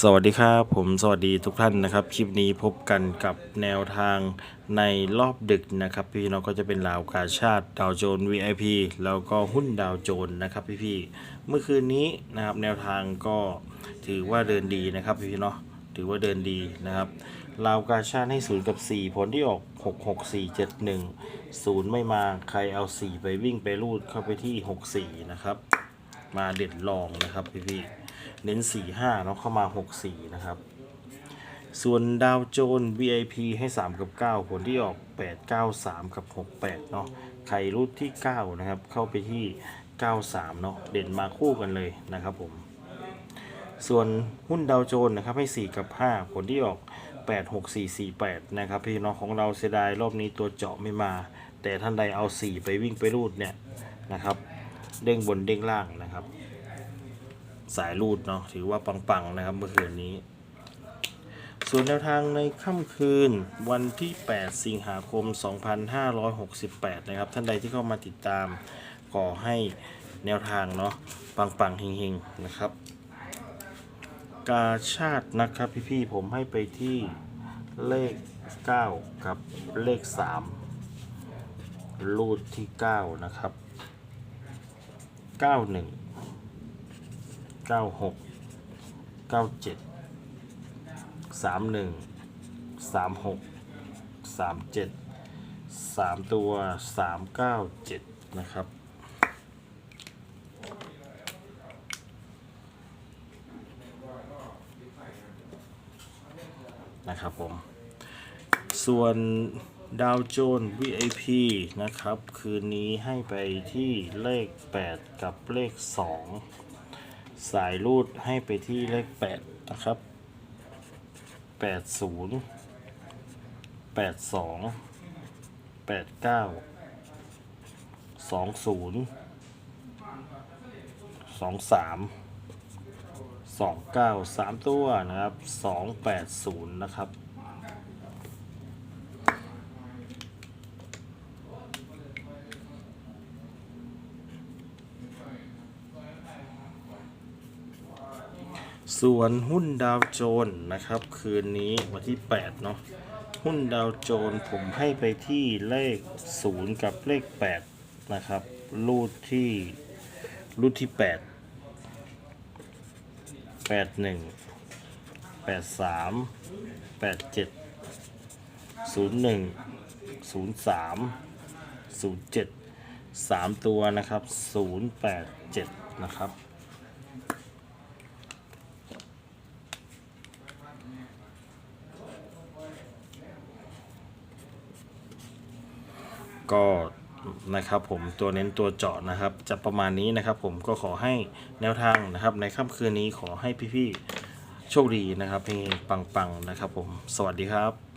สวัสดีครับผมสวัสดีทุกท่านนะครับ คลิปนี้พบกันกับแนวทางในรอบดึกนะครับ พี่น้องก็จะเป็นลาวกาชาติดาวโจน VIP แล้วก็หุ้นดาวโจนนะครับพี่พี่ๆเมื่อคืนนี้นะครับแนวทางก็ถือว่าเดินดีนะครับพี่พี่ๆเนาะถือว่าเดินดีนะครับลาวกาชาติให้ศูนย์กับ 4 ผลที่ออก 6 6 4 7 1 0 ไม่มาใครเอา 4 ไปวิ่งไปรูดเข้าไปที่ 64 นะครับ มาเด็ดลองนะครับพี่พี่ๆ เน้น 4 5เนาะเข้ามา 64 นะครับ ส่วนดาวโจน VIP ให้ 3 กับ 9 ผลที่ออก 8 9 3 กับ 68 เนาะใครรูดที่ 9 นะครับ เข้าไปที่ 93 เนาะเด่นมาคู่กันเลยนะครับผม ส่วนหุ้นดาวโจนนะครับให้ 4 กับ 5 ผลที่ออก 8 6 4 4 8 นะครับ พี่น้องของเราเสียดายรอบนี้ตัวเจาะไม่มา แต่ท่านใดเอา 4 ไปวิ่งไปรูดเนี่ยนะครับ เด้งบนเด้งล่างนะครับ สายรูดเนาะถือว่าปังๆนะครับเมื่อคืนนี้ ส่วนแนวทางในค่ำคืนวันที่ 8 สิงหาคม 2568 นะครับ ท่านใดที่เข้ามาติดตามขอให้แนวทางเนาะปังๆเฮงๆนะครับ กาชาตินะครับพี่ๆผมให้ไปที่เลข 9 กับเลข 3 รูดที่ 9 นะครับ 91 96 97 31 36 37 3ตัว397นะครับนะครับผม ส่วนดาวโจน VIP นะครับ คืนนี้ให้ไปที่เลข 8 กับเลข 2 สายรูดให้ไปที่เลข 8 นะครับ 80 82 89 20 23 29 3 ตัวนะครับ 280 นะครับ ส่วนหุ้นดาวโจน์นะครับ คืนนี้วันที่ 8 เนาะหุ้นดาวโจน์ผมให้ไปที่เลข 0 กับเลข 8 นะครับ รูดที่รูดที่ 8 81 83 87 01 03 07 3 ตัวนะครับ 087 นะครับ ก็นะครับผมตัวเน้นตัวเจาะนะครับ จะประมาณนี้นะครับ ผมก็ขอให้แนวทางนะครับ ในค่ำคืนนี้ขอให้พี่ๆโชคดีนะครับเพลงปังๆนะครับ ผมสวัสดีครับ